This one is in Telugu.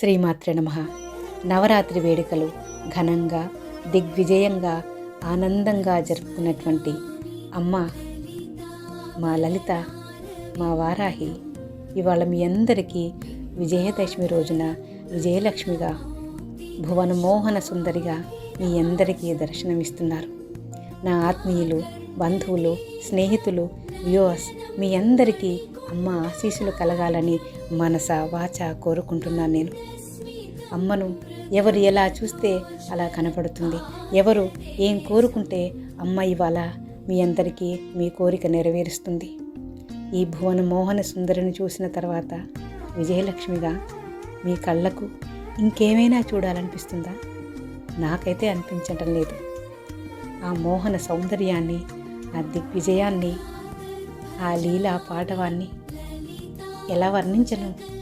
శ్రీమాత్ర నమ. నవరాత్రి వేడుకలు ఘనంగా దిగ్విజయంగా ఆనందంగా జరుపుకున్నటువంటి అమ్మ మా లలిత మా వారాహి ఇవాళ మీ అందరికీ విజయదశమి రోజున విజయలక్ష్మిగా భువన మోహన సుందరిగా మీ అందరికీ దర్శనమిస్తున్నారు. నా ఆత్మీయులు బంధువులు స్నేహితులు వ్యూవర్స్ మీ అందరికీ అమ్మ ఆశీస్సులు కలగాలని మనస వాచ కోరుకుంటున్నాను నేను. అమ్మను ఎవరు ఎలా చూస్తే అలా కనపడుతుంది. ఎవరు ఏం కోరుకుంటే అమ్మ ఇవాళ మీ అందరికీ మీ కోరిక నెరవేరుస్తుంది. ఈ భువన మోహన సుందరిని చూసిన తర్వాత విజయలక్ష్మిగా మీ కళ్ళకు ఇంకేమైనా చూడాలనిపిస్తుందా? నాకైతే అనిపించటం లేదు. ఆ మోహన సౌందర్యాన్ని ఆ దిగ్విజయాన్ని ఆ లీలా పాటవాన్ని ఎలా వర్ణించను?